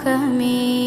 muka me